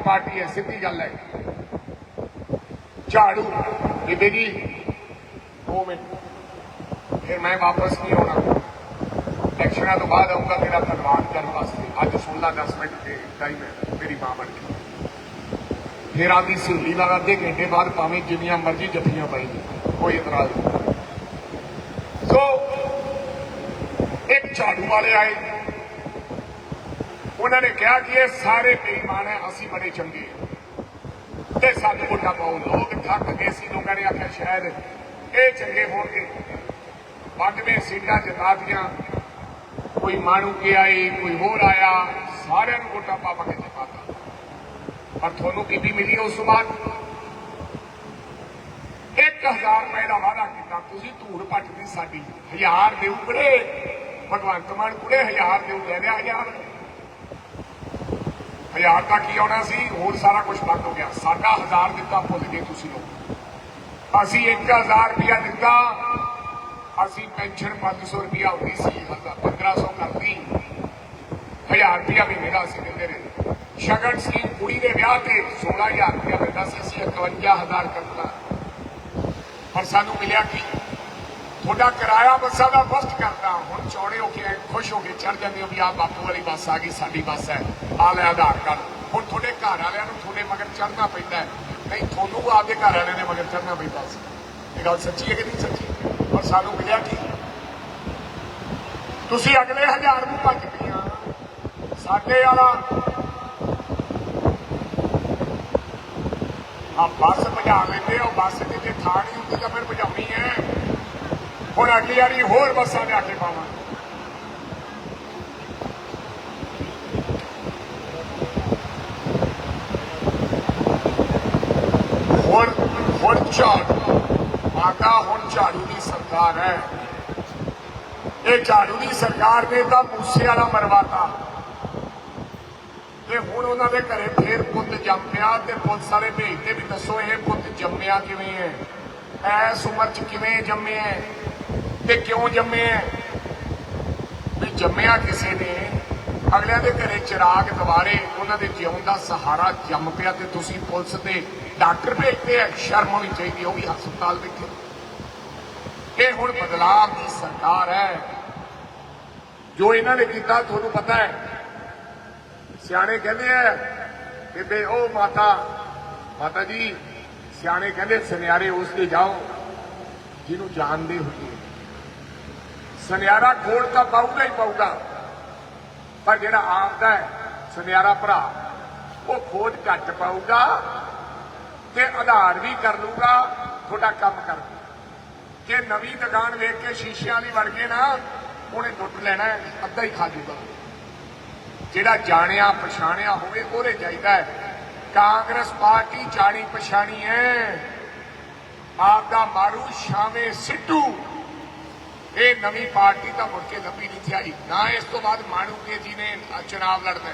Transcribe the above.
Party ਹੈ ਸਿੱਧੀ ਗੱਲ ਹੈ ਝਾੜੂ ਬੀਬੀ ਜੀ 2 ਮਿੰਟ ਫਿਰ ਮੈਂ ਵਾਪਸ ਨਹੀਂ ਆਉਣਾ ਇਲੈਕਸ਼ਨਾਂ ਤੋਂ ਬਾਅਦ ਆਉਂਗਾ ਤੇਰਾ ਧੰਨਵਾਦ ਕਰਨ ਵਾਸਤੇ ਅੱਜ 16 10 ਮਿੰਟ ਦੇ ਟਾਈਮ ਹੈ ਮੇਰੀ ਮਾਂ ਬਣ ਗਈ ਫਿਰ ਆਦੀ ਸਹੇਲੀ ਨਾਲ ਅੱਧੇ ਘੰਟੇ ਬਾਅਦ ਭਾਵੇਂ ਜਿੰਨੀਆਂ ਮਰਜ਼ੀ ਜੱਫੀਆਂ ਪਾਈ ਕੋਈ ਇਤਰਾਜ਼ ਨਹੀਂ ਸੋ ਇੱਕ ਝਾੜੂ ਵਾਲੇ ਆਏ ਉਹਨਾਂ ਨੇ ਕਿਹਾ ਕਿ ਇਹ ਸਾਰੇ ਬੇਈਮਾਨ ਹੈ, ਅਸੀਂ ਬੜੇ ਚੰਗੇ ਤੇ ਸਾਨੂੰ ਵੋਟਾਂ ਪਾਓ। ਲੋਕ ਥੱਕ ਗਏ ਸੀ, ਲੋਕਾਂ ਨੇ ਆਖਿਆ, ਸ਼ਾਇਦ ਇਹ ਚੰਗੇ ਹੋਣਗੇ। 92 ਸੀਟਾਂ ਜਿਤਾਤੀਆਂ ਕੋਈ ਮਾਣੂ ਕੇ ਆਏ, ਕੋਈ ਹੋਰ ਆਇਆ। ਸਾਰਿਆਂ ਨੂੰ ਵੋਟਾਂ ਪਾ ਪਾ ਕੇ ਜਿਤਾਤਾ ਪਰ ਤੁਹਾਨੂੰ ਬੀਬੀ ਮਿਲੀ ਉਸ ਤੋਂ ਬਾਅਦ 1000 ਰੁਪਏ ਦਾ ਵਾਅਦਾ ਕੀਤਾ, ਤੁਸੀਂ ਧੂੜ ਪੱਟਦੀ ਸਾਡੀ। ਹਜ਼ਾਰ ਦੇ ਉਪਰੇ। ਭਗਵੰਤ ਮਾਨ ਕੁੜੇ ਹਜ਼ਾਰ ਦੇ ਲੈ ਲਿਆ ਹਜ਼ਾਰ ਹਜ਼ਾਰ ਤਾਂ ਕੀ ਆਉਣਾ ਸੀ, ਹੋਰ ਸਾਰਾ ਕੁਝ ਬੰਦ ਹੋ ਗਿਆ। ਸਾਡਾ ਹਜ਼ਾਰ ਦਿੱਤਾ ਭੁੱਲ ਗਏ ਤੁਸੀਂ ਲੋਕ। ਅਸੀਂ 1000 ਰੁਪਇਆ ਦਿੱਤਾ, ਅਸੀਂ ਪੈਨਸ਼ਨ 500 ਰੁਪਇਆ ਹੁੰਦੀ ਸੀ 1500 ਕਰਤੀ। 1000 ਰੁਪਇਆ ਵੀ ਦਾ ਸੀ ਦਿੰਦੇ ਰਹੇ। ਸ਼ਗਨ ਸਕੀਮ ਕੁੜੀ ਦੇ ਵਿਆਹ ਤੇ 16000 ਰੁਪਇਆ ਮਿਲਦਾ ਸੀ, ਅਸੀਂ 51000 ਕਰਤਾ। ਪਰ ਸਾਨੂੰ ਮਿਲਿਆ ਕੀ? ਤੁਹਾਡਾ ਕਿਰਾਇਆ ਬੱਸਾਂ ਦਾ ਫਸਟ ਕਰਦਾ। ਹੁਣ ਚੌੜੇ ਹੋ ਕੇ ਖੁਸ਼ ਹੋ ਕੇ ਚੜ ਜਾਂਦੇ ਹੋ ਵੀ ਆਹ ਬਾਪੂ ਵਾਲੀ ਬੱਸ ਆ ਗਈ, ਸਾਡੀ ਬੱਸ ਹੈ। ਆ ਲੈ ਆਧਾਰ ਕਾਰਡ। ਹੁਣ ਤੁਹਾਡੇ ਘਰ ਵਾਲਿਆਂ ਨੂੰ ਤੁਹਾਡੇ ਮਗਰ ਚੜਨਾ ਪੈਂਦਾ ਨਹੀਂ, ਤੁਹਾਨੂੰ ਆਪਦੇ ਘਰ ਵਾਲਿਆਂ ਦੇ ਮਗਰ ਚੜਨਾ ਪੈਂਦਾ ਸੀ ਇਹ ਗੱਲ ਸੱਚੀ ਹੈ ਕਿ ਨਹੀਂ ਸੱਚੀ? ਪਰ ਸਾਨੂੰ ਮਿਲਿਆ ਕੀ? ਤੁਸੀਂ ਅਗਲੇ ਹਜ਼ਾਰ ਨੂੰ ਭੱਜ ਪਈਆਂ। ਸਾਡੇ ਵਾਲਾ ਆ ਬੱਸ ਭਜਾ ਲੈਂਦੇ ਹੋ। ਬੱਸ ਤੇ ਜੇ ਥਾਂ ਨਹੀਂ ਹੁੰਦੀ ਤਾਂ ਫਿਰ ਭਜਾਉਣੀ ਹੈ। ਹੁਣ ਅਗਲੀ ਵਾਰੀ ਹੋਰ ਬੱਸਾਂ ਲਿਆ ਕੇ ਪਾਵਾਂਗੇ ਹੁਣ ਹੁਣ ਝਾੜੂ। ਆਗਾ ਹੁਣ ਝਾੜੂ ਦੀ ਸਰਕਾਰ ਹੈ। ਇਹ ਝਾੜੂ ਦੀ ਸਰਕਾਰ ਨੇ ਤਾਂ ਮੂਸੇ ਵਾਲਾ ਮਰਵਾਤਾ। ਤੇ ਹੁਣ ਉਹਨਾਂ ਦੇ ਘਰੇ ਫੇਰ ਪੁੱਤ ਜੰਮ ਪਿਆ ਤੇ ਪੁਲਿਸ ਵਾਲੇ ਭੇਜਦੇ ਵੀ ਦੱਸੋ ਇਹ ਪੁੱਤ ਜੰਮਿਆ ਕਿਵੇਂ ਹੈ? ਐਸ ਉਮਰ ਚ ਕਿਵੇਂ ਜੰਮਿਆ ਤੇ ਕਿਉਂ ਜੰਮੇ ਹੈ ਵੀ ਜੰਮਿਆ ਕਿਸੇ ਨੇ, ਅਗਲਿਆਂ ਦੇ ਘਰੇ ਚਿਰਾਗ ਦੁਆਰੇ ਉਹਨਾਂ ਦੇ ਜਿਉਣ ਦਾ ਸਹਾਰਾ ਜੰਮ ਪਿਆ ਤੇ ਤੁਸੀਂ ਪੁਲਿਸ ਤੇ ਡਾਕਟਰ ਭੇਜਦੇ ਆ ਸ਼ਰਮ ਹੋਣੀ ਚਾਹੀਦੀ ਉਹ ਵੀ ਹਸਪਤਾਲ ਵਿੱਚ ਇਹ ਹੁਣ ਬਦਲਾਅ ਦੀ ਸਰਕਾਰ ਹੈ ਜੋ ਇਹਨਾਂ ਨੇ ਕੀਤਾ, ਤੁਹਾਨੂੰ ਪਤਾ ਹੈ ਸਿਆਣੇ ਕਹਿੰਦੇ ਆ ਬੇਬੇ, ਉਹ ਮਾਤਾ ਮਾਤਾ ਜੀ, ਸਿਆਣੇ ਕਹਿੰਦੇ, ਸੁਨਿਆਰੇ ਉਸ ਦੇ ਜਾਓ, ਜਿਹਨੂੰ ਜਾਣਦੇ ਹੋਈਏ ਸੁਨਿਆਰਾ ਖੋੜ ਤਾਂ ਪਾਊਗਾ ਹੀ ਪਾਊਗਾ ਪਰ ਜਿਹੜਾ ਆਪਦਾ ਹੈ, ਸੁਨਿਆਰਾ ਭਰਾ, ਉਹ ਖੋਜ ਘੱਟ ਪਾਊਗਾ ਤੇ ਆਧਾਰ ਵੀ ਕਰ ਲੂਗਾ ਤੁਹਾਡਾ ਕੰਮ ਕਰ ਦੂਗਾ ਨਵੀਂ ਦੁਕਾਨ ਵੇਖ ਕੇ ਸ਼ੀਸ਼ਿਆਂ ਵਾਲੀ ਵੜ ਗਏ ਨਾ, ਉਹਨੇ ਟੁੱਟ ਲੈਣਾ ਅੱਧਾ ਹੀ ਖਾ ਜੂਗਾ। ਜਿਹੜਾ ਜਾਣਿਆ, ਪਛਾਣਿਆ ਹੋਵੇ, ਉਹਦੇ ਚਾਹੀਦਾ ਹੈ। ਕਾਂਗਰਸ ਪਾਰਟੀ ਜਾਣੀ ਪਛਾਣੀ ਹੈ। ਆਪ ਦਾ ਮਾਰੂ ਸ਼ਾਵੇਂ ਸਿੱਟੂ। ਇਹ ਨਵੀਂ ਪਾਰਟੀ ਤਾਂ ਮੁੜ ਕੇ ਲੱਭੀ ਨਹੀਂ ਥਿਆਈ। ਨਾ ਇਸ ਤੋਂ ਬਾਅਦ ਮਾਣੂਕੇ ਜੀ ਨੇ ਚੁਣਾਵ ਲੜਨਾ